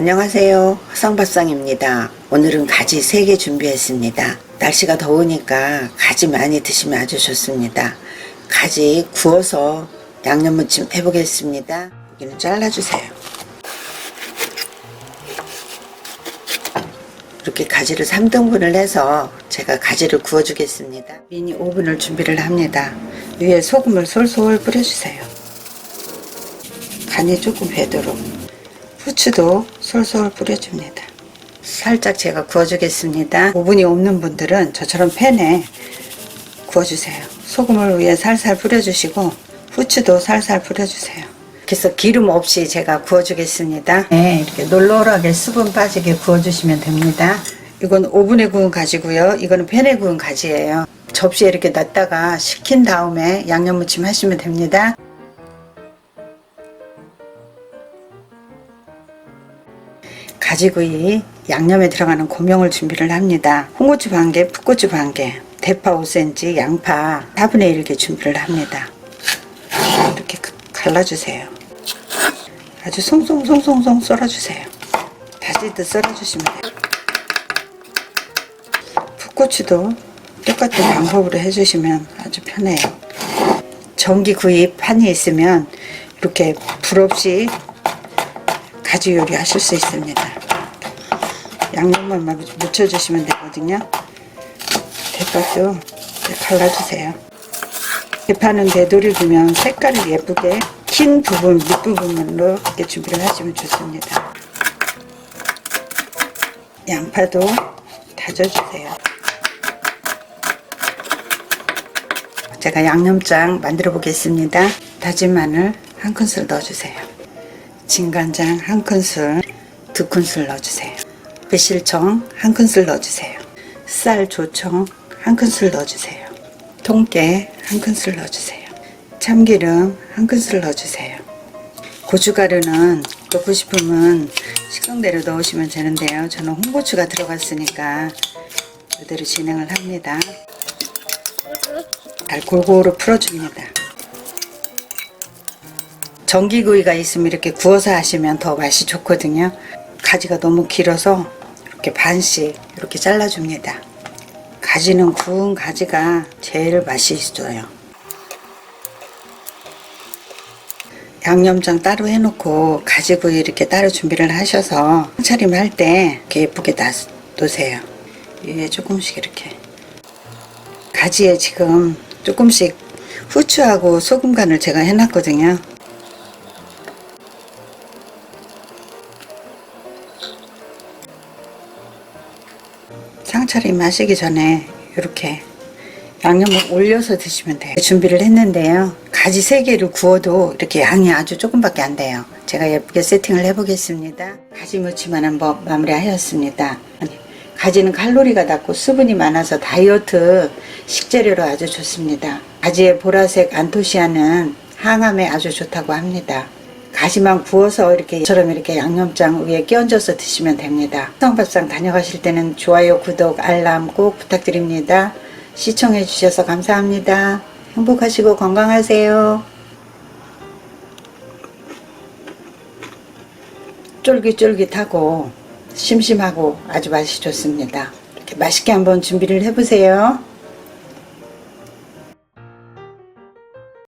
안녕하세요. 화성밥상입니다. 오늘은 가지 3개 준비했습니다. 날씨가 더우니까 가지 많이 드시면 아주 좋습니다. 가지 구워서 양념무침 해보겠습니다. 여기는 잘라주세요. 이렇게 가지를 3등분을 해서 제가 가지를 구워주겠습니다. 미니 오븐을 준비를 합니다. 위에 소금을 솔솔 뿌려주세요. 간이 조금 배도록 후추도 솔솔 뿌려줍니다. 살짝 제가 구워주겠습니다. 오븐이 없는 분들은 저처럼 팬에 구워주세요. 소금을 위에 살살 뿌려주시고 후추도 살살 뿌려주세요. 그래서 기름 없이 제가 구워주겠습니다. 네, 이렇게 놀놀하게 수분 빠지게 구워주시면 됩니다. 이건 오븐에 구운 가지고요. 이거는 팬에 구운 가지예요. 접시에 이렇게 놨다가 식힌 다음에 양념 무침 하시면 됩니다. 가지구이 양념에 들어가는 고명을 준비를 합니다. 홍고추 반 개, 풋고추 반 개, 대파 5cm, 양파 4분의 1개 준비를 합니다. 이렇게 갈라주세요. 아주 송송송송송 썰어주세요. 다시듯 썰어주시면 돼요. 풋고추도 똑같은 방법으로 해주시면 아주 편해요. 전기 구이 판이 있으면 이렇게 불 없이 가지 요리 하실 수 있습니다. 양념만 막 묻혀주시면 되거든요. 대파도 갈라주세요. 대파는 되도를 두면 색깔이 예쁘게 흰 부분, 밑부분으로 이렇게 준비를 하시면 좋습니다. 양파도 다져주세요. 제가 양념장 만들어 보겠습니다. 다진 마늘 한 큰술 넣어주세요. 진간장 한 큰술, 두 큰술 넣어주세요. 배실청 한 큰술 넣어주세요. 쌀 조청 한 큰술 넣어주세요. 통깨 한 큰술 넣어주세요. 참기름 한 큰술 넣어주세요. 고춧가루는 넣고 싶으면 식성대로 넣으시면 되는데요. 저는 홍고추가 들어갔으니까 이대로 진행을 합니다. 잘 골고루 풀어줍니다. 전기구이가 있으면 이렇게 구워서 하시면 더 맛이 좋거든요. 가지가 너무 길어서 이렇게 반씩 이렇게 잘라줍니다. 가지는 구운 가지가 제일 맛이 있어요. 양념장 따로 해놓고 가지구이 이렇게 따로 준비를 하셔서 차림 할 때 이렇게 예쁘게 놔두세요. 위에 조금씩 이렇게 가지에 지금 조금씩 후추하고 소금 간을 제가 해놨거든요. 상차림 하시기 전에 이렇게 양념을 올려서 드시면 돼요. 준비를 했는데요. 가지 3개를 구워도 이렇게 양이 아주 조금밖에 안 돼요. 제가 예쁘게 세팅을 해 보겠습니다. 가지 무침만 한번 마무리하였습니다. 가지는 칼로리가 낮고 수분이 많아서 다이어트 식재료로 아주 좋습니다. 가지의 보라색 안토시아는 항암에 아주 좋다고 합니다. 가지만 구워서 이렇게 이처럼 이렇게 양념장 위에 끼얹어서 드시면 됩니다. 성밥상 다녀가실 때는 좋아요, 구독, 알람 꼭 부탁드립니다. 시청해 주셔서 감사합니다. 행복하시고 건강하세요. 쫄깃쫄깃하고 심심하고 아주 맛이 좋습니다. 이렇게 맛있게 한번 준비를 해보세요.